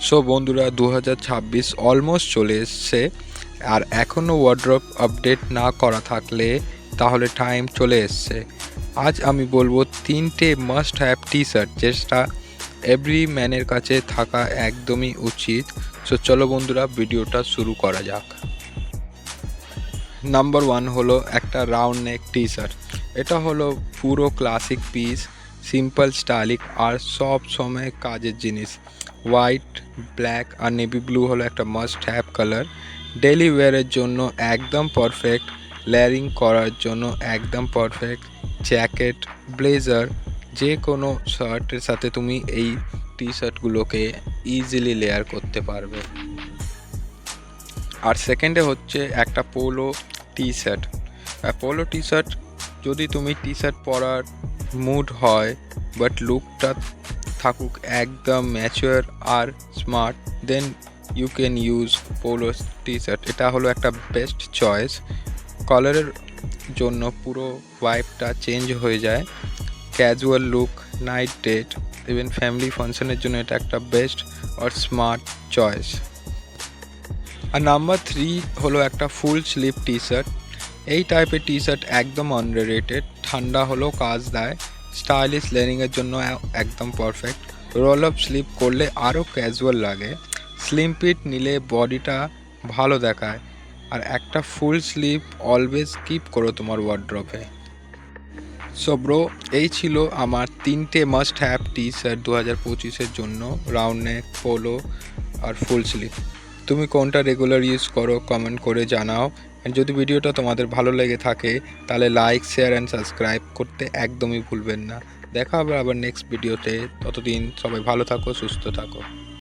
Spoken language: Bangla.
সো বন্ধুরা দু হাজার ছাব্বিশ অলমোস্ট চলে এসছে। আর এখনও ওয়ার্ড্রপ আপডেট না করা থাকলে তাহলে টাইম চলে এসছে। আজ আমি বলব তিনটে মাস্ট হ্যাভ টি শার্ট যেটা এভরি ম্যানের কাছে থাকা একদমই উচিত। সো চলো বন্ধুরা, ভিডিওটা শুরু করা যাক। নাম্বার ওয়ান হলো একটা রাউন্ড নেক টি শার্ট এটা হলো পুরো ক্লাসিক পিস সিম্পল স্টাইলিক আর সব সময় কাজের জিনিস। হোয়াইট ব্ল্যাক আর নেভি ব্লু হলো একটা মাস্ট হ্যাভ কালার ডেলি ওয়্যারের জন্য একদম পারফেক্ট লেয়ারিং করার জন্য একদম পারফেক্ট জ্যাকেট ব্লেজার যে কোনো শার্টের সাথে তুমি এই টি শার্টগুলোকে ইজিলি লেয়ার করতে পারবে। আর সেকেন্ডে হচ্ছে একটা polo T shirt polo T shirt যদি তুমি টি শার্ট পরার মুড হয় বাট লুকটা থাকুক একদম mature R smart then you can use polo T shirt এটা হলো একটা বেস্ট চয়েস কালারের জন্য পুরো ওয়াইপটা চেঞ্জ হয়ে যায়। Casual look night date even family ফাংশনের জন্য এটা একটা বেস্ট আর স্মার্ট চয়েস আর নাম্বার থ্রি হলো একটা ফুল স্লিভ টি শার্ট এই টাইপের টি শার্ট একদম আনরেটেড ঠান্ডা হলেও কাজ দেয় স্টাইলিশ লেনিংয়ের জন্য একদম পারফেক্ট রোল আপ স্লিপ করলে আরও ক্যাজুয়াল লাগে স্লিম পিট নিলে বডিটা ভালো দেখায়। আর একটা ফুল স্লিপ অলওয়েজ কিপ করো তোমার ওয়ার্ড্রপে সো ব্রো এই ছিল আমার তিনটে মাস্ট হ্যাভ টি শার্ট দু হাজার পঁচিশের জন্য রাউন্ড নেক পোলো আর ফুল স্লিভ তুমি কোনটা রেগুলার ইউজ করো কমেন্ট করে জানাও। যদি ভিডিওটা তোমাদের ভালো লেগে থাকে, তাহলে লাইক শেয়ার অ্যান্ড সাবস্ক্রাইব করতে একদমই ভুলবেন না। দেখা হবে আবার নেক্সট ভিডিওতে ততদিন সবাই ভালো থাকো, সুস্থ থাকো।